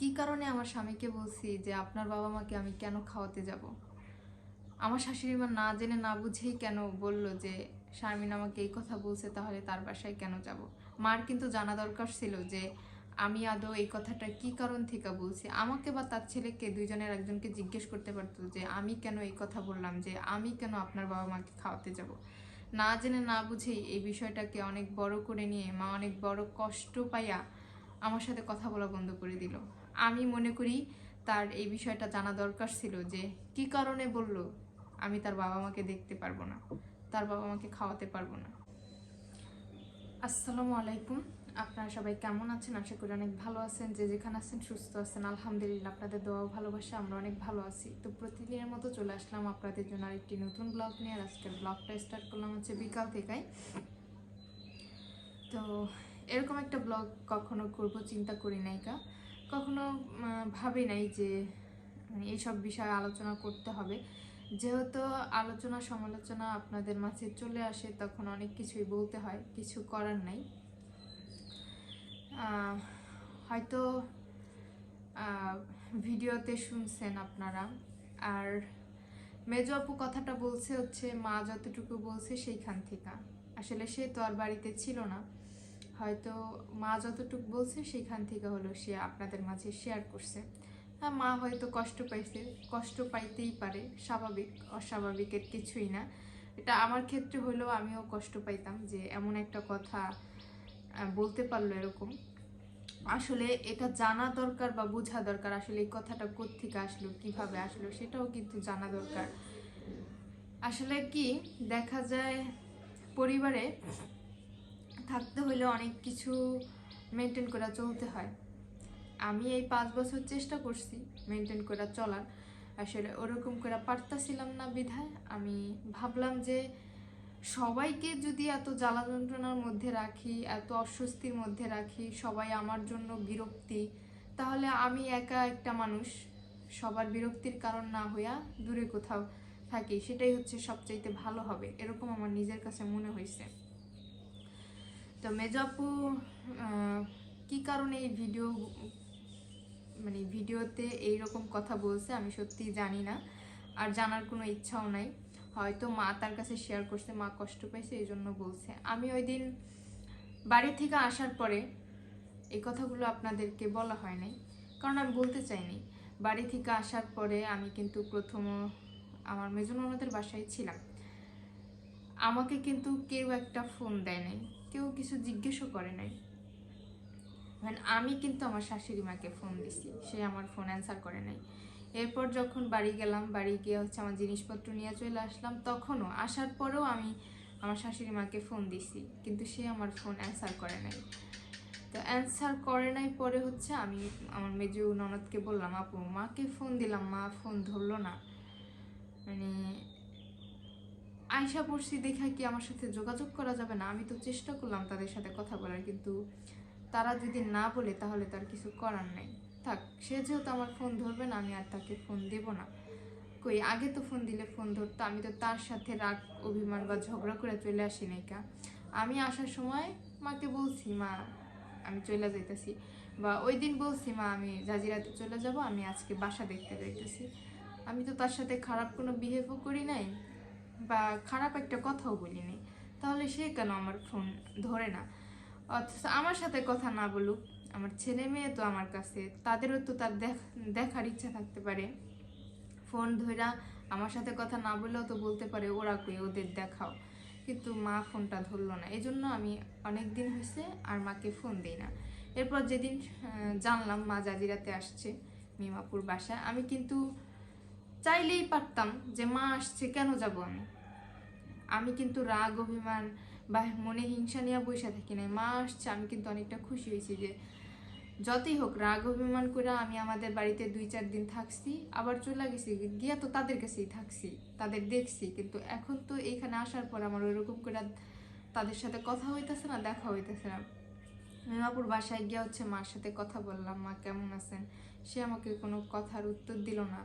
কি কারণে আমার স্বামীকে বলছি যে আপনার বাবা মাকে আমি কেন খাওয়াতে যাব? আমার শাশুড়ি মা না জেনে না বুঝেই কেন বলল যে শারমিন আমাকে এই কথা বলছে, তাহলে তার বাসায় কেন যাব? মার কিন্তু জানা দরকার ছিল যে আমি আদৌ এই কথাটা কি কারণ থেকে বলছি। আমাকে বা তার ছেলেকে দুইজনের একজনকে জিজ্ঞেস করতে পারতো যে আমি কেন এই কথা বললাম যে আমি কেন আপনার বাবা মাকে খাওয়াতে যাব? না জেনে না বুঝেই এই বিষয়টাকে অনেক বড় করে নিয়ে মা অনেক বড় কষ্ট পাইয়া আমার সাথে কথা বলা বন্ধ করে দিল। আমি মনে করি তার এই বিষয়টা জানা দরকার ছিল যে কি কারণে বলল, আমি তার বাবা মাকে দেখতে পারব না, তার বাবা মাকে খাওয়াতে পারব না। আসসালামু আলাইকুম। আপনারা সবাই কেমন আছেন? আশা করি অনেক ভালো আছেন। যে যেখানে আছেন সুস্থ আছেন। আলহামদুলিল্লাহ, আপনাদের দোয়া ভালোবাসা আমরা অনেক ভালো আছি। তো প্রতিদিনের মতো চলে আসলাম আপনাদের জন্য আরেকটি নতুন ব্লগ নিয়ে। আজকের ব্লগটা স্টার্ট করলাম হচ্ছে বিকাল থেকেই। তো এরকম একটা ব্লগ কখনো করব, চিন্তা করি নাই কা। কখনো ভাবি নাই যে মানে এইসব বিষয়ে আলোচনা করতে হবে। যেহেতু আলোচনা, সমালোচনা আপনাদের মাঝে চলে আসে, তখন অনেক কিছুই বলতে হয়, কিছু করার নাই। হয়তো ভিডিওতে শুনছেন আপনারা। আর মেজো আপু কথাটা বলছে হচ্ছে, মা যতটুকু বলছে সেইখান থেকে। আসলে সে তো আর বাড়িতে ছিল না। হয়তো মা যতটুকু বলছে, সেখান থেকে হলো সে আপনাদের মাঝে শেয়ার করছে। হ্যাঁ মা হয়তো কষ্ট পাইছে, কষ্ট পাইতেই পারে, স্বাভাবিক অস্বাভাবিকের কিছুই না। এটা আমার ক্ষেত্রে হলেও আমিও কষ্ট পাইতাম যে এমন একটা কথা বলতে পারল এরকম। আসলে এটা জানা দরকার বা বোঝা দরকার, আসলে এই কথাটা কোত্থেকে আসলো, কীভাবে আসলো, সেটাও কিন্তু জানা দরকার। আসলে কি, দেখা যায় পরিবারে থাকতে হলে অনেক কিছু মেনটেন করে চলতে হয়। আমি এই পাঁচ বছর চেষ্টা করছি মেনটেন করে চলার। আসলে ওরকম করে পারতাছিলাম না বিধায়। আমি ভাবলাম যে সবাইকে যদি এত জ্বালা যন্ত্রণার মধ্যে রাখি, এত অস্বস্তির মধ্যে রাখি, সবাই আমার জন্য বিরক্তি, তাহলে আমি একা একটা মানুষ, সবার বিরক্তির কারণ না হইয়া দূরে কোথাও থাকি, সেটাই হচ্ছে সবচাইতে ভালো হবে, এরকম আমার নিজের কাছে মনে হয়েছে তো মেজাপু কি কারণে এই ভিডিও মানে ভিডিওতে এই রকম কথা বলছে আমি সত্যি জানি না। আর জানার কোনো ইচ্ছাও নাই। হয়তো মা তার কাছে শেয়ার করছে, মা কষ্ট পাইছে, এই জন্য বলছে। আমি ওই দিন বাড়ি থেকে আসার পরে এই কথাগুলো আপনাদেরকে বলা হয় নাই। কারণ আমি বলতে চাইনি। বাড়ি থেকে আসার পরে আমি কিন্তু প্রথম, আমার মেজন ননদের বাসায় ছিলাম। আমাকে কিন্তু কেউ একটা ফোন দেয় নাই। কেউ কিছু জিজ্ঞেসও করে নাই। মানে আমি কিন্তু আমার শাশুড়ি মাকে ফোন দিছি, সে আমার ফোন অ্যান্সার করে নাই। এরপর যখন বাড়ি গেলাম, বাড়ি গিয়ে হচ্ছে আমার জিনিসপত্র নিয়ে চলে আসলাম, তখনও, আসার পরেও আমি আমার শাশুড়ি মাকে ফোন দিছি, কিন্তু সে আমার ফোন অ্যান্সার করে নাই। তো অ্যান্সার করে নাই পরে হচ্ছে আমি আমার মেজু ননদকে বললাম, আপু, মাকে ফোন দিলাম, মা ফোন ধরলো না। মানে আয়সা পড়ছি দেখা কি আমার সাথে যোগাযোগ করা যাবে না? আমি তো চেষ্টা করলাম তাদের সাথে কথা বলার, কিন্তু তারা যদি না বলে তাহলে তার কিছু করার নেই। থাক, সে যেহেতু আমার ফোন ধরবে না, আমি আর তাকে ফোন দেব না। কই, আগে তো ফোন দিলে ফোন ধরতো, আমি তো তার সাথে রাগ, অভিমান বা ঝগড়া করে চলে আসি নাই কা। আমি আসার সময় মাকে বলছি, মা, আমি চলে যাইতেছি। বা ওই দিন বলছি, মা, আমি জাজিরাতে চলে যাব, আমি আজকে বাসা দেখতে যাইতেছি। আমি তো তার সাথে খারাপ কোনো বিহেভও করি নাই। বা খারাপ একটা কথাও বলিনি। তাহলে সে কেন আমার ফোন ধরে না? অথচ আমার সাথে কথা না বলুক, আমার ছেলে মেয়ে তো আমার কাছে, তাদেরও তো তার দেখ- দেখার ইচ্ছা থাকতে পারে। ফোন ধইরা আমার সাথে কথা না বললেও তো বলতে পারে, ওরা কই? ওদের দেখাও। কিন্তু মা ফোনটা ধরলো না। এই জন্য আমি অনেক দিন হয়েছে আর মাকে ফোন দিই না। এরপর যেদিন জানলাম মা জাজিরাতে আসছে মিমাপুর বাসায়, আমি কিন্তু চাইলেই পারতাম যে মা আসছে, কেন যাব আমি? আমি কিন্তু রাগ, অভিমান বা মনে হিংসা নিয়ে বসে থাকি নাই। মা আসছে আমি কিন্তু অনেকটা খুশি হয়েছি যে যতই হোক, রাগ, অভিমান করে আমি আমাদের বাড়িতে দুই চার দিন থাকছি, আবার চলে গেছি, গিয়া তো তাদের কাছেই থাকছি, তাদের দেখছি। কিন্তু এখন তো এইখানে আসার পর আমার ওইরকম করে তাদের সাথে কথা হইতেছে না, দেখা হইতেছে না। মিমাপুর বাসায় গিয়া হচ্ছে মার সাথে কথা বললাম, মা কেমন আছেন? সে আমাকে কোনো কথার উত্তর দিল না।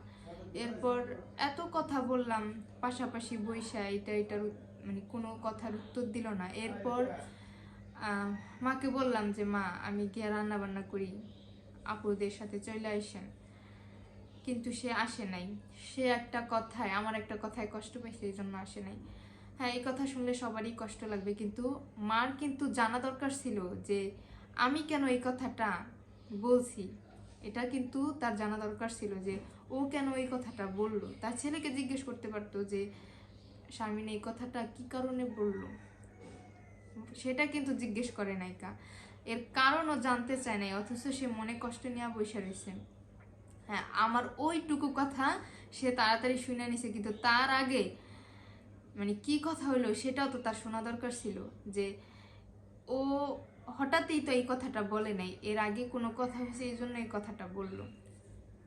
এরপর এত কথা বললাম, পাশাপাশি বৈশা এটা এটার মানে কোনো কথার উত্তর দিল না। এরপর মাকে বললাম যে, মা, আমি গিয়ে রান্না বান্না করি। আপুদের সাথে চলে আসেন কিন্তু সে আসে নাই। সে একটা কথায়, আমার একটা কথায় কষ্ট পাইছে, এই জন্য আসে নাই। হ্যাঁ এই কথা শুনলে সবারই কষ্ট লাগবে, কিন্তু মার কিন্তু জানা দরকার ছিল যে আমি কেন এই কথাটা বলছি। এটা কিন্তু তার জানা দরকার ছিল যে ও কেন এই কথাটা বলল। তার ছেলেকে জিজ্ঞেস করতে পারতো যে, শারমিন, এই কথাটা কি কারণে বলল? সেটা কিন্তু জিজ্ঞেস করে নায়িকা। এর কারণও জানতে চায় নাই, অথচ সে মনে কষ্ট নিয়ে বসে রয়েছে। হ্যাঁ আমার ওইটুকু কথা সে তাড়াতাড়ি শুনে নিছে, কিন্তু তার আগে মানে কি কথা হলো সেটাও তো তার শোনা দরকার ছিল যে ও হঠাৎই তো এই কথাটা বলে নাই। এর আগে কোনো কথা হয়েছে, এই জন্য এই কথাটা বলল।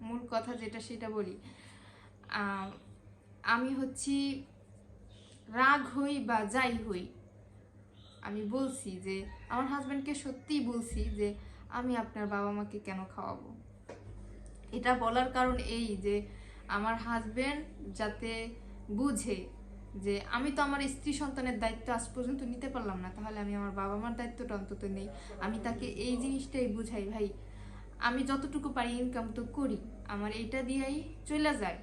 মূল কথা যেটা সেটা বলি। আমি হচ্ছি রাগ হই বা যাই হই, আমি বলছি যে, আমার হাজব্যান্ডকে সত্যিই বলছি যে, আমি আপনার বাবা মাকে কেন খাওয়াবো? এটা বলার কারণ এই যে, আমার হাজব্যান্ড যাতে বুঝে যে আমি তো আমার স্ত্রী সন্তানের দায়িত্ব আজ পর্যন্ত নিতে পারলাম না, তাহলে আমি আমার বাবা মার দায়িত্বটা অন্তত নেই। আমি তাকে এই জিনিসটাই বুঝাই, ভাই, আমি যতটুকু পারি ইনকাম তো করি, আমার এইটা দিয়েই চলে যায়।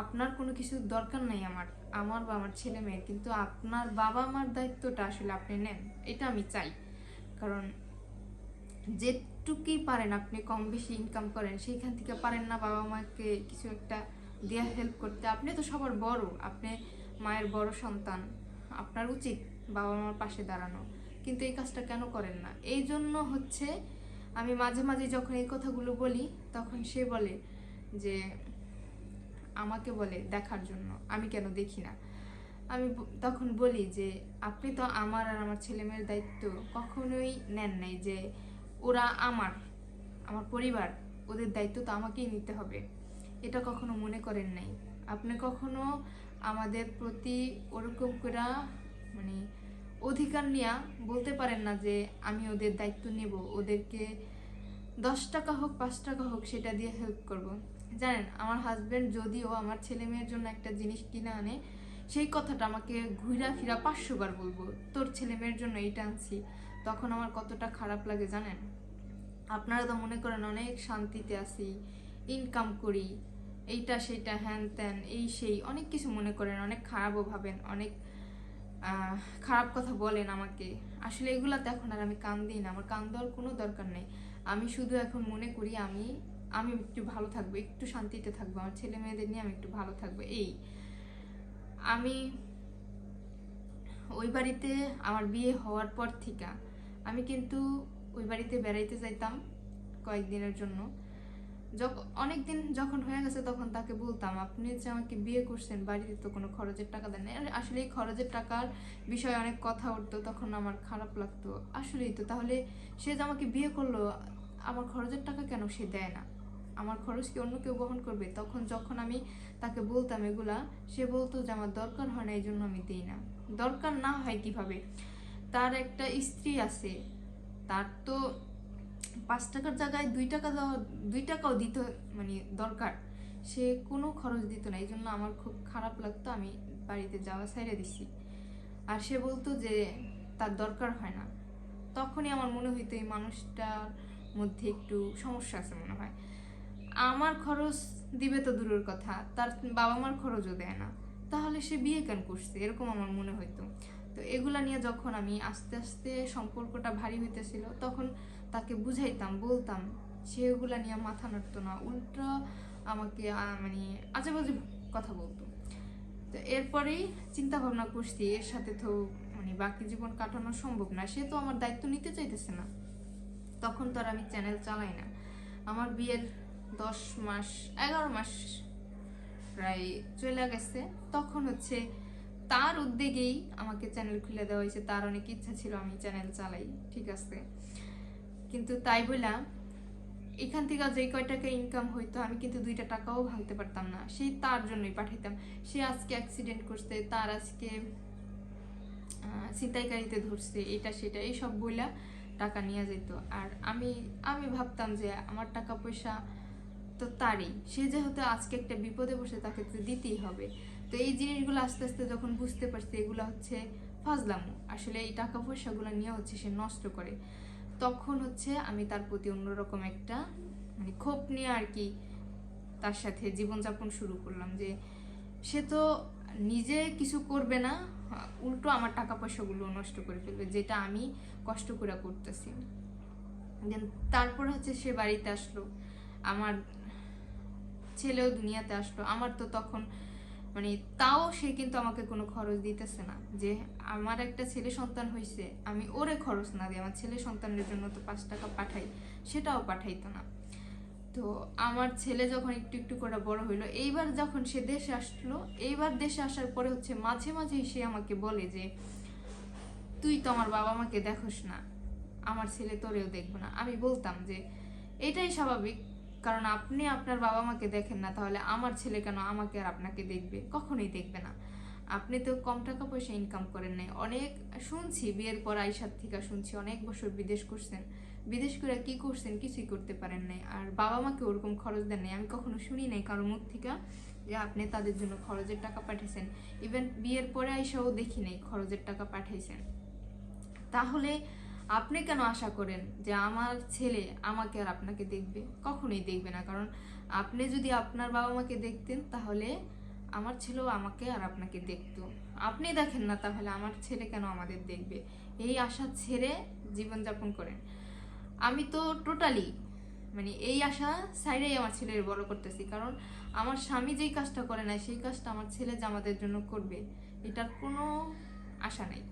আপনার কোনো কিছু দরকার নাই আমার আমার বা আমার ছেলে মেয়ের, কিন্তু আপনার বাবা মার দায়িত্বটা আসলে আপনি নেন, এটা আমি চাই। কারণ যেটুকুই পারেন আপনি কম বেশি ইনকাম করেন, সেইখান থেকে পারেন না বাবা মাকে কিছু একটা দেয়া হেল্প করতে। আপনি তো সবার বড়, আপনি মায়ের বড় সন্তান, আপনার উচিত বাবা মার পাশে দাঁড়ানো। কিন্তু এই কাজটা কেন করেন না? এই জন্য হচ্ছে আমি মাঝে মাঝে যখন এই কথাগুলো বলি, তখন সে বলে যে, আমাকে বলে দেখার জন্য, আমি কেন দেখি না? আমি তখন বলি যে, আপনি তো আমার আর আমার ছেলেমেয়ের দায়িত্ব কখনোই নেন নাই যে, ওরা আমার আমার পরিবার, ওদের দায়িত্ব তো আমাকেই নিতে হবে। এটা কখনো মনে করেন নাই। আপনি কখনো আমাদের প্রতি ওরকম করে মানে অধিকার নিয়ে বলতে পারেন না যে আমি ওদের দায়িত্ব নেব, ওদেরকে দশ টাকা হোক, পাঁচ টাকা হোক, সেটা দিয়ে হেল্প করব। জানেন, আমার হাজব্যান্ড যদিও আমার ছেলে মেয়ের জন্য একটা জিনিস কিনে আনে, সেই কথাটা আমাকে ঘুরা ফিরা পাঁচশো বার বলব, তোর ছেলে মেয়ের জন্য এইটা আনছি। তখন আমার কতটা খারাপ লাগে জানেন? আপনারা তো মনে করেন অনেক শান্তিতে আছি ইনকাম করি, এইটা সেইটা হ্যান ত্যান, এই সেই, অনেক কিছু মনে করেন, অনেক খারাপও ভাবেন, অনেক খারাপ কথা বলেন আমাকে। আসলে এগুলাতে এখন আর আমি কান দিই না, আমার কান দেওয়ার কোনো দরকার নেই। আমি শুধু এখন মনে করি আমি আমি একটু ভালো থাকব, একটু শান্তিতে থাকব, আমার ছেলে মেয়েদের নিয়ে আমি একটু ভালো থাকব, এই। আমি ওই বাড়িতে আমার বিয়ে হওয়ার পর থেকে, আমি কিন্তু ওই বাড়িতে বেড়াইতে যাইতাম কয়েকদিনের জন্য। অনেক দিন যখন হয়ে গেছে তখন তাকে বলতাম, আপনি যে আমাকে বিয়ে করছেন, বাড়িতে তো কোনো খরচের টাকা দেন আসলে এই খরচের টাকার বিষয়ে অনেক কথা উঠতো, তখন আমার খারাপ লাগতো। আসলেই তো, তাহলে সে যে আমাকে বিয়ে করল, আমার খরচের টাকা কেন সে দেয় না? আমার খরচ কি অন্য কেউ বহন করবে? তখন যখন আমি তাকে বলতাম এগুলা, সে বলতো যে, আমার দরকার হয় না এই জন্য আমি দিই না। দরকার না হয় কীভাবে? তার একটা স্ত্রী আছে, তার তো পাঁচ টাকার জায়গায় দুই টাকা দেওয়া দুই টাকাও দিত মানে দরকার। সে কোনো খরচ দিত না এই জন্য আমার খুব খারাপ লাগতো, আমি বাড়িতে যাওয়া সাইডে দিছি। আর সে বলতো যে, তার দরকার হয় না। তখনই আমার মনে হইতো এই মানুষটার মধ্যে একটু সমস্যা আছে মনে হয়। আমার খরচ দিবে তো দূরের কথা, তার বাবা মার খরচও দেয় না। তাহলে সে বিয়ে কেন করছে? এরকম আমার মনে হইতো। তো এগুলা নিয়ে যখন আমি আস্তে আস্তে সম্পর্কটা ভারী হইতেছিল, তখন তাকে বুঝাইতাম, বলতাম, সে ওগুলা নিয়ে মাথা নাড়তো না, উল্টো আমাকে মানে আজে বাজে কথা বলতো। তো এরপরেই চিন্তা ভাবনা করছি, এর সাথে তো মানে বাকি জীবন কাটানো সম্ভব না, সে তো আমার দায়িত্ব নিতে চাইতেছে না। তখন তো আর আমি চ্যানেল চালাই না। আমার বিয়ের দশ মাস, এগারো মাস প্রায় চলে গেছে। তখন হচ্ছে তার উদ্যোগেই আমাকে চ্যানেল খুলে দেওয়া হয়েছে, তার অনেক ইচ্ছা ছিল আমি চ্যানেল চালাই, ঠিক আছে? কিন্তু তাই বলা এখান থেকে যে কয় টাকা ইনকাম হইতো আমি কিন্তু দুইটা টাকাও ভাঙতে পারতাম না। সেই তার জন্যই পাঠাইতাম। সে আজকে অ্যাক্সিডেন্ট করছে তার আজকে আহ, ছিনতাইকারীতে ধরছে এটা সেটা এইসব বইলা টাকা নিয়ে যেত আর আমি আমি ভাবতাম যে আমার টাকা পয়সা তো তারই। সে যেহেতু আজকে একটা বিপদে বসে তাকে তো দিতেই হবে। তো এই জিনিসগুলো আস্তে আস্তে যখন বুঝতে পারছি এগুলো হচ্ছে ফাজলামো। আসলে এই টাকা পয়সাগুলো নিয়ে হচ্ছে সে নষ্ট করে। তখন হচ্ছে আমি তার প্রতি অন্যরকম একটা মানে ক্ষোভ নিয়ে আর কি তার সাথে জীবনযাপন শুরু করলাম যে সে তো নিজে কিছু করবে না, উল্টো আমার টাকা পয়সাগুলো নষ্ট করে ফেলবে, যেটা আমি কষ্ট করে করতেছি। Then তারপর হচ্ছে সে বাড়িতে আসলো, আমার ছেলেও দুনিয়াতে আসলো, আমার তো তখন মানে তাও সে কিন্তু আমাকে কোনো খরচ দিতেছে না। যে আমার একটা ছেলে সন্তান হয়েছে আমি ওরে খরচ না দিই, আমার ছেলে সন্তানের জন্য তো পাঁচ টাকা পাঠাই, সেটাও পাঠাইতো না। তো আমার ছেলে যখন একটু একটু করে বড় হইল, এইবার যখন সে দেশে আসলো, এইবার দেশে আসার পরে হচ্ছে মাঝে মাঝে সে আমাকে বলে যে, তুই তো আমার বাবা মাকে দেখোস না, আমার ছেলে তোরেও দেখবে না। আমি বলতাম যে, এটাই স্বাভাবিক কারণ আপনি আপনার বাবা মাকে দেখেন না, তাহলে আমার ছেলে কেন আমাকে আর আপনাকে দেখবে? কখনোই দেখবে না। আপনি তো কম টাকা পয়সা ইনকাম করেন নাই। অনেক শুনছি, বিয়ের পর আইসার থেকে শুনছি, অনেক বছর বিদেশ করছেন। বিদেশ করে কি করছেন কিছুই করতে পারেন নাই। আর বাবা মাকে ওরকম খরচ দেন নাই। আমি কখনো শুনি নাই কারোর মুখ থেকে যে আপনি তাদের জন্য খরচের টাকা পাঠিয়েছেন ইভেন বিয়ের পরে আইসাও দেখি নাই খরচের টাকা পাঠাইছেন। তাহলে আপনি কেন আশা করেন যে আমার ছেলে আমাকে আর আপনাকে দেখবে? কখনোই দেখবে না। কারণ আপনি যদি আপনার বাবা মাকে দেখতেন, তাহলে আমার ছেলেও আমাকে আর আপনাকে দেখতো। আপনি দেখেন না, তাহলে আমার ছেলে কেন আমাদের দেখবে? এই আশা ছেড়ে জীবনযাপন করেন। আমি তো টোটালি মানে এই আশা সাইডেই আমার ছেলের বড় করতেছি। কারণ আমার স্বামী যেই কাজটা করে না সেই কাজটা আমার ছেলে যে আমাদের জন্য করবে, এটার কোনো আশা নাই।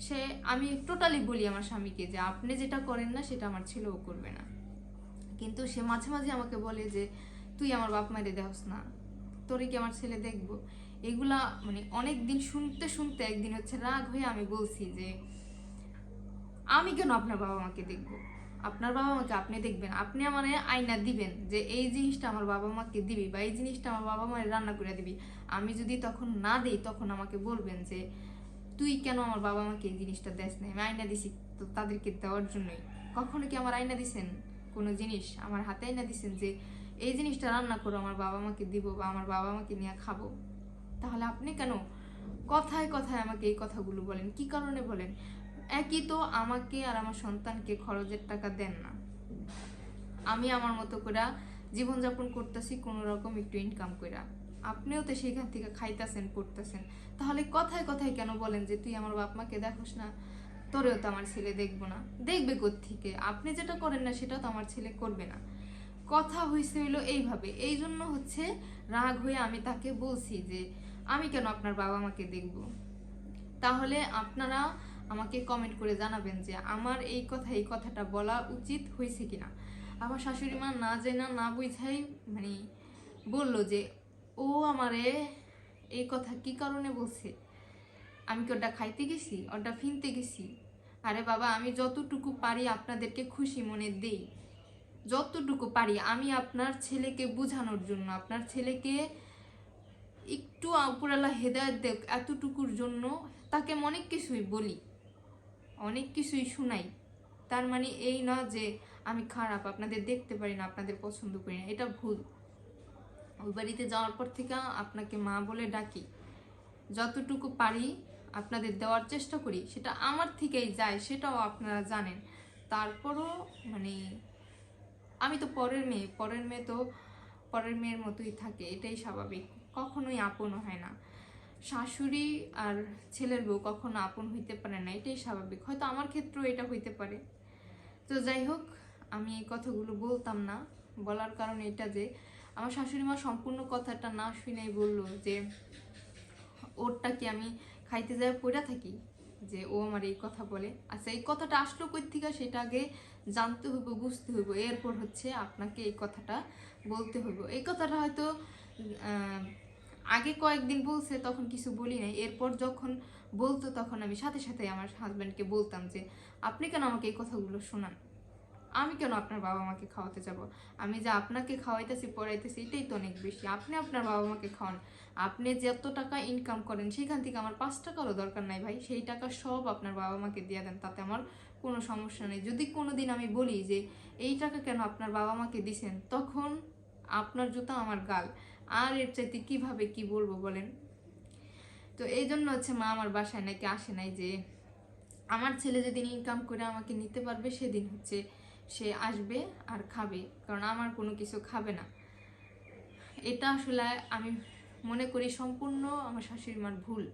সে, আমি টোটালি বলি আমার স্বামীকে যে আপনি যেটা করেন না, সেটা আমার ছেলেও করবে না। কিন্তু সে মাঝে মাঝে আমাকে বলে যে, তুই আমার বাপ মায়ের দেখস না। তোরে কি আমার ছেলে দেখব? এগুলা মানে অনেক দিন শুনতে শুনতে একদিন হচ্ছে রাগ হয়ে আমি বলছি যে, আমি কেন আপনার বাবা মাকে দেখব? আপনার বাবা মাকে আপনি দেখবেন। আপনি আমার আয়না দিবেন যে, এই জিনিসটা আমার বাবা মাকে দিবি বা এই জিনিসটা আমার বাবা মায়ের রান্না করে দিবি। আমি যদি তখন না দিই, তখন আমাকে বলবেন যে তুই কেন আমার বাবা মাকে এই জিনিসটা দেস না আমি আয়না দিছি তো তাদেরকে দেওয়ার জন্যই। কখনো কি আমার আয়না দিছেন কোনো জিনিস? আমার হাতে আয়না দিছেন যে, এই জিনিসটা রান্না করো, আমার বাবা মাকে দিব বা আমার বাবা মাকে নিয়ে খাব। তাহলে আপনি কেন কথায় কথায় আমাকে এই কথাগুলো বলেন? কি কারণে বলেন? একই তো আমাকে আর আমার সন্তানকে খরচের টাকা দেন না। আমি আমার মতো করে জীবনযাপন করতেছি কোনো রকম একটু ইনকাম কইরা। আপনিও তো সেখান থেকে খাইতেছেন, পড়তেছেন। তাহলে কথায় কথায় কেন বলেন যে তুই আমার বাপ মাকে দেখোস না? তোরেও তো আমার ছেলে দেখব না। দেখবে থেকে আপনি যেটা করেন না সেটা তো আমার ছেলে করবে না। কথা হয়েছে হইল এইভাবে। এই জন্য হচ্ছে রাগ হয়ে আমি তাকে বলছি যে, আমি কেন আপনার বাবা মাকে দেখব? তাহলে আপনারা আমাকে কমেন্ট করে জানাবেন যে, আমার এই কথা, এই কথাটা বলা উচিত হয়েছে কিনা? আমার শাশুড়ি মা না জেনা না বুঝাই মানে বলল যে ও আমারে এই কথা কি কারণে বলছে? আমি কি ওটা খাইতে গেছি? ওটা ফিনতে গেছি? আরে বাবা, আমি যতটুকু পারি আপনাদেরকে খুশি মনে দেই। যতটুকু পারি আমি আপনার ছেলেকে বোঝানোর জন্য, আপনার ছেলেকে একটু উপরালা হেদায়ত দেখ, এতটুকুর জন্য তাকে অনেক কিছুই বলি, অনেক কিছুই শুনাই। তার মানে এই না যে আমি খারাপ, আপনাদের দেখতে পারি না, আপনাদের পছন্দ করি না, এটা ভুল। ওই বাড়িতে যাওয়ার পর থেকে আপনাকে মা বলে ডাকি, যতটুকু পারি আপনাদের দেওয়ার চেষ্টা করি। সেটা আমার থেকেই যায়, সেটাও আপনারা জানেন। তারপরও মানে আমি তো পরের মেয়ে পরের মেয়ে তো পরের মেয়ের মতোই থাকে, এটাই স্বাভাবিক। কখনোই আপন হয় না। শাশুড়ি আর ছেলের বউ কখনো আপন হইতে পারে না, এটাই স্বাভাবিক। হয়তো আমার ক্ষেত্রেও এটা হইতে পারে। তো যাই হোক, আমি এই কথাগুলো বলতাম না। বলার কারণ এটা যে আমার শাশুড়ি মা সম্পূর্ণ কথাটা না শুনেই বলল যে, ওরটা কি আমি খাইতে যাই পড়া থাকি? যে ও আমার এই কথা বলে। আচ্ছা এই কথাটা আসলো কই থেকে সেটা আগে জানতে হইব, বুঝতে হইব। এরপর হচ্ছে আপনাকে এই কথাটা বলতে হইব। এই কথাটা হয়তো আগে কয়েকদিন বলছে, তখন কিছু বলি নাই। এরপর যখন বলতো তখন আমি সাথে সাথে আমার হাজব্যান্ডকে বলতাম যে, আপনি কেন আমাকে এই কথাগুলো শোনান? আমি কেন আপনার বাবা মাকে খাওয়াতে যাব? আমি যে আপনাকে খাওয়াইতেছি, পড়াইতেছি, এটাই তো অনেক বেশি। আপনি আপনার বাবা মাকে খাওয়ান। আপনি যত টাকা ইনকাম করেন, সেখান থেকে আমার পাঁচ টাকারও দরকার নাই ভাই। সেই টাকা সব আপনার বাবা মাকে দিয়ে দেন, তাতে আমার কোনো সমস্যা নেই। যদি কোনো দিন আমি বলি যে, এই টাকা কেন আপনার বাবা মাকে দিছেন? তখন আপনার জুতা আমার গাল। আর এর চাইতে কীভাবে কি বলব বলেন? তো এই জন্য হচ্ছে মা আমার বাসায় নাকি আসে নাই যে, আমার ছেলে যেদিন ইনকাম করে আমাকে নিতে পারবে, সেদিন হচ্ছে সে আসবে আর খাবে, কারণ আমার কোনো কিছু খাবে না। এটা আসলে আমি মনে করি সম্পূর্ণ আমার শাশুড়ি মার ভুল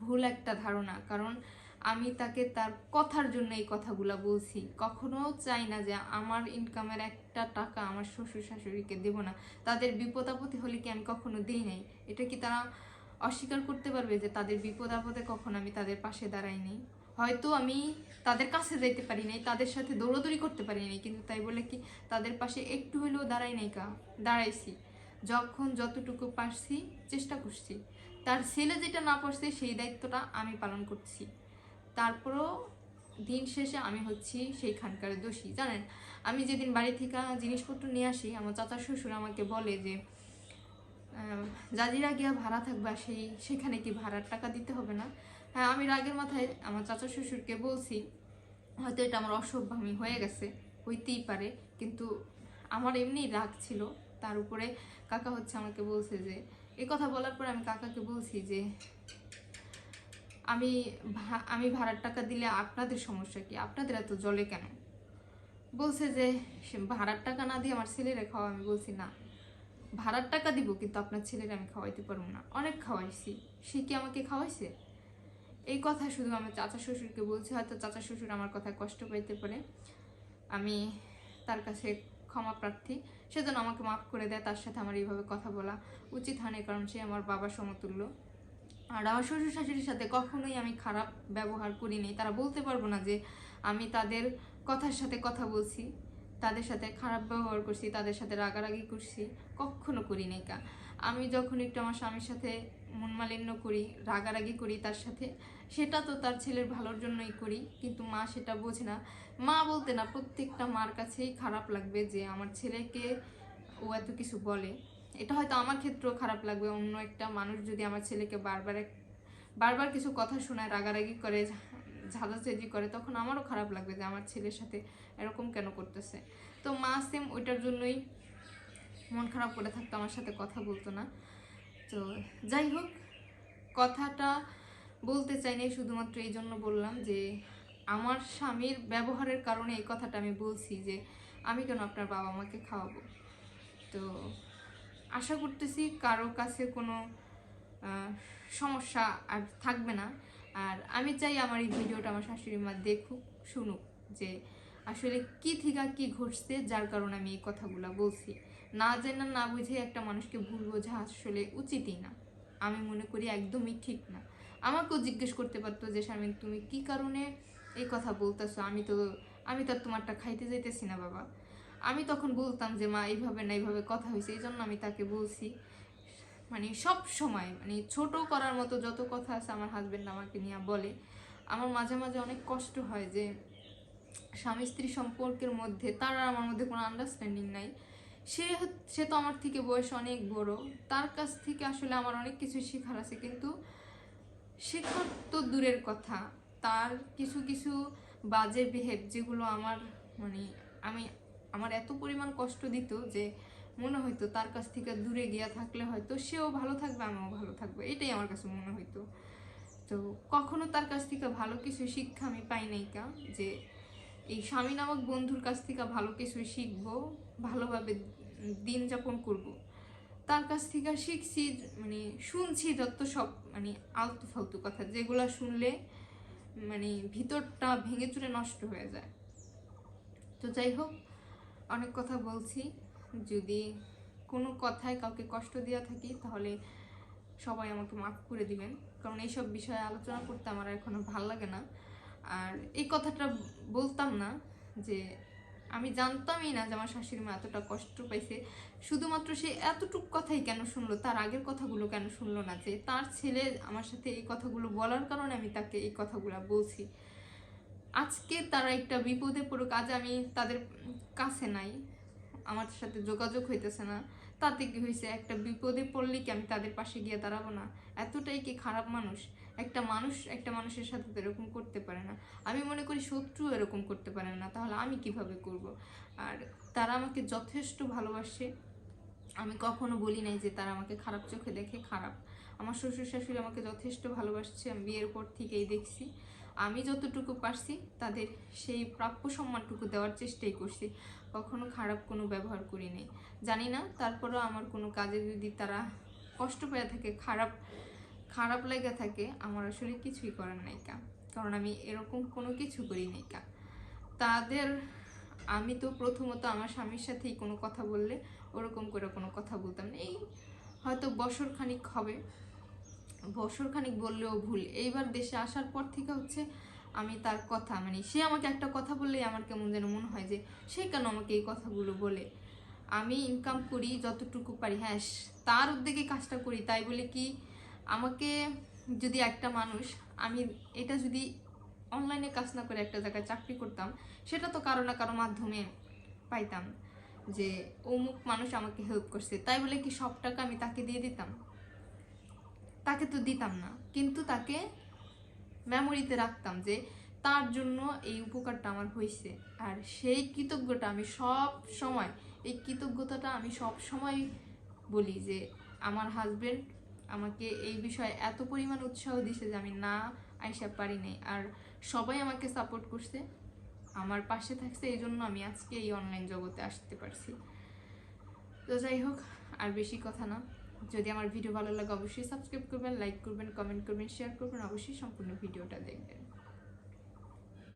ভুল একটা ধারণা। কারণ আমি তাকে তার কথার জন্য এই কথাগুলো বলছি। কখনো চাই না যে আমার ইনকামের একটা টাকা আমার শ্বশুর শাশুড়িকে দেব না। তাদের বিপদ আপদে হলে কি আমি কখনো দিই নাই? এটা কি তারা অস্বীকার করতে পারবে যে তাদের বিপদ আপদে কখন আমি তাদের পাশে দাঁড়াই দাঁড়াইনি? হয়তো আমি তাদের কাছে যাইতে পারি নাই, তাদের সাথে দৌড়াদৌড়ি করতে পারি নাই, কিন্তু তাই বলে কি, তাদের পাশে একটু হলেও দাঁড়াই নাই কা, দাঁড়াইছি। যখন যতটুকু পারছি চেষ্টা করছি। তার ছেলে যেটা না পারছে সেই দায়িত্বটা আমি পালন করছি। তারপরও দিন শেষে আমি হচ্ছি সেইখানকার দোষী, জানেন? আমি যেদিন বাড়ি থেকে জিনিসপত্র নিয়ে আসি, আমার চাচা শ্বশুর আমাকে বলে যে জাজিরা গিয়া ভাড়া থাকবা, সেই, সেখানে কি ভাড়ার টাকা দিতে হবে না? হ্যাঁ আমি রাগের মাথায় আমার চাচা শ্বশুরকে বলছি, হয়তো এটা আমার অসভ্যামি হয়ে গেছে, হইতেই পারে, কিন্তু আমার এমনি রাগ ছিল। তার উপরে কাকা হচ্ছে আমাকে বলছে যে এই কথা বলার পরে আমি কাকাকে বলছি যে, আমি আমি ভাড়ার টাকা দিলে আপনাদের সমস্যা কি? আপনাদের এত জলে কেন? বলছে যে ভাড়ার টাকা না দিয়ে আমার ছেলেরা খাওয়া, আমি বলছি না। ভাড়ার টাকা দিব, কিন্তু আপনার ছেলেরা আমি খাওয়াইতে পারব না। অনেক খাওয়াইছি। সে কি আমাকে খাওয়াইছে? এই কথা শুধু আমার চাচা শ্বশুরকে বলছি, হয়তো চাচা শ্বশুর আমার কথা কষ্ট পাইতে পারে। আমি তার কাছে ক্ষমা প্রার্থী। সেজন্য আমাকে মাফ করে দেয়, তার সাথে আমার এইভাবে কথা বলা উচিত হয় না কারণ সে আমার বাবা সমতুল্য। আর আমার শ্বশুর শাশুড়ির সাথে কখনোই আমি খারাপ ব্যবহার করিনি তারা বলতে পারব না যে আমি তাদের কথার সাথে কথা বলছি, তাদের সাথে খারাপ ব্যবহার করছি, তাদের সাথে রাগারাগি করছি। কখনো করি কা আমি যখন একটু আমার স্বামীর সাথে মনমালিন্য করি, রাগারাগি করি তার সাথে, সেটা তো তার ছেলের ভালোর জন্যই করি, কিন্তু মা সেটা বোঝে না। মা বলতে না, প্রত্যেকটা মার কাছেই খারাপ লাগবে যে আমার ছেলেকে ও এত কিছু বলে। এটা হয়তো আমার ক্ষেত্রেও খারাপ লাগবে, অন্য একটা মানুষ যদি আমার ছেলেকে বারবার বারবার কিছু কথা শোনায়, রাগারাগি করে, ঝাঁঝাঝাঝি করে, তখন আমারও খারাপ লাগবে যে আমার ছেলের সাথে এরকম কেন করতেছে। তো মা সেম ওইটার জন্যই মন খারাপ করে থাকতো, আমার সাথে কথা বলতো না। তো যাই হোক, কথাটা বলতে চাইনি, শুধুমাত্র এই জন্য বললাম যে আমার স্বামীর ব্যবহারের কারণে এই কথাটা আমি বলছি যে আমি কেন আপনার বাবা মাকে খাওয়াবো। তো আশা করতেছি কারও কাছে কোনো সমস্যা আর থাকবে না। আর আমি চাই আমার এই ভিডিওটা আমার শাশুড়ি মা দেখুক, শুনুক যে আসলে কি থেকে কি ঘটছে, যার কারণে আমি এই কথাগুলো বলছি। না জেনে না বুঝে একটা মানুষকে ভুল বোঝা আসলে উচিতই না। আমি মনে করি একদমই ঠিক না। আমাকেও জিজ্ঞেস করতে পারতো যে শারমিন তুমি কি কারণে এই কথা বলতেছো? আমি তো আমি তো তোমারটা খাইতে যাইতেছি না, বাবা। আমি তখন বলতাম যে, মা, এইভাবে না, এইভাবে কথা হয়েছে এই জন্য আমি তাকে বলছি মানে সব সময় মানে ছোট করার মতো যত কথা আছে, আমার হাজবেন্ড আমাকে নিয়ে বলে। আমার মাঝে মাঝে অনেক কষ্ট হয় যে স্বামী স্ত্রী সম্পর্কের মধ্যে তার আমার মধ্যে কোনো আন্ডারস্ট্যান্ডিং নাই। সে সে তো আমার থেকে বয়স অনেক বড়। তার কাছ থেকে আসলে আমার অনেক কিছু শেখার আছে, কিন্তু শেখার তো দূরের কথা। তার কিছু কিছু বাজে বিহেভ যেগুলো আমার মানে আমি, আমার এত পরিমাণ কষ্ট দিত যে মনে হইতো তার কাছ থেকে দূরে গিয়া থাকলে হয়তো সেও ভালো থাকবে, আমিও ভালো থাকব। এটাই আমার কাছে মনে হইতো। তো কখনো তার কাছ থেকে ভালো কিছু শিক্ষা আমি পাই নাই কা, যে এই স্বামী নামক বন্ধুর কাছ থেকে ভালো কিছু শিখব। ভালোভাবে দিন যাপন করব। তার কাছ থেকে শিখছি মানে শুনছি যত সব মানে আলতু ফালতু কথা, যেগুলো শুনলে মানে ভিতরটা ভেঙে চুরে নষ্ট হয়ে যায়। তো যাই হোক, অনেক কথা বলছি। যদি কোনো কথায় কাউকে কষ্ট দেওয়া থাকি, তাহলে সবাই আমাকে মাফ করে দিবেন। কারণ এইসব বিষয়ে আলোচনা করতে আমার এখনও ভালো লাগে না। আর এই কথাটা বলতাম না যে আমি জানতামই না যে আমার শাশুড়ি মা এতটা কষ্ট পাইছে। শুধুমাত্র সে এতটুক কথাই কেন শুনলো? তার আগের কথাগুলো কেন শুনলো না? যে তার ছেলে আমার সাথে এই কথাগুলো বলার কারণে আমি তাকে এই কথাগুলো বলছি। আজকে তারা একটা বিপদে পড়ুক, আজ আমি তাদের কাছে নাই। আমার সাথে যোগাযোগ হইতেছে না। তাতে কি হয়েছে একটা বিপদে পড়লে কি আমি তাদের পাশে গিয়ে দাঁড়াবো না? এতটাই কি খারাপ মানুষ? একটা মানুষ, একটা মানুষের সাথে তো এরকম করতে পারে না। আমি মনে করি শত্রু এরকম করতে পারে না, তাহলে আমি কীভাবে করব? আর তারা আমাকে যথেষ্ট ভালোবাসে। আমি কখনো বলি নাই যে তারা আমাকে খারাপ চোখে দেখে খারাপ। আমার শ্বশুর শাশুড়ি আমাকে যথেষ্ট ভালোবাসছে, আমি বিয়ের পর থেকেই দেখছি। আমি যতটুকু পারছি তাদের সেই প্রাপ্য সম্মানটুকু দেওয়ার চেষ্টাই করছি। কখনো খারাপ কোনো ব্যবহার করি নাই। জানি না, তারপরেও আমার কোনো কাজে যদি তারা কষ্ট পেয়ে থাকে, খারাপ খারাপ লেগে থাকে, আমার আসলে কিছুই করার নাই কা। কারণ আমি এরকম কোনো কিছু করি নাই কা। তাদের, আমি তো প্রথমত আমার স্বামীর সাথেই কোনো কথা বললে, ওরকম করে কোনো কথা বলতাম না। এই হয়তো বছর খানিক হবে। বছর খানিক বললেও ভুল। এইবার দেশে আসার পর থেকে হচ্ছে আমি তার কথা মানে সে আমাকে একটা কথা বললেই আমার কেমন যেন মনে হয় যে, সে কেন আমাকে এই কথাগুলো বলে? আমি ইনকাম করি যতটুকু পারি। হ্যাঁ তার উদ্যোগে কাজটা করি, তাই বলে কি আমাকে যদি একটা মানুষ, আমি এটা যদি অনলাইনে কাজ না করে একটা জায়গায় চাকরি করতাম, সেটা তো কারও না কারও মাধ্যমে পাইতাম যে অমুক মানুষ আমাকে হেল্প করছে, তাই বলে কি সব টাকা আমি তাকে দিয়ে দিতাম? তাকে তো দিতাম না, কিন্তু তাকে মেমোরিতে রাখতাম যে তার জন্য এই উপকারটা আমার হয়েছে আর সেই কৃতজ্ঞতা আমি সব সময়, এই কৃতজ্ঞতাটা আমি সব সময় বলি যে আমার হাজবেন্ড আমাকে এই বিষয়ে এত পরিমাণ উৎসাহ দিছে যে আমি না আইসা পারি নাই। আর সবাই আমাকে সাপোর্ট করছে। আমার পাশে থাকছে, এই জন্য আমি আজকে এই অনলাইন জগতে আসতে পারছি। তো যাই হোক, আর বেশি কথা না। যদি আমার ভিডিও ভালো লাগে, অবশ্যই সাবস্ক্রাইব করবেন লাইক করবেন কমেন্ট করবেন শেয়ার করবেন, অবশ্যই সম্পূর্ণ ভিডিওটা দেখবেন।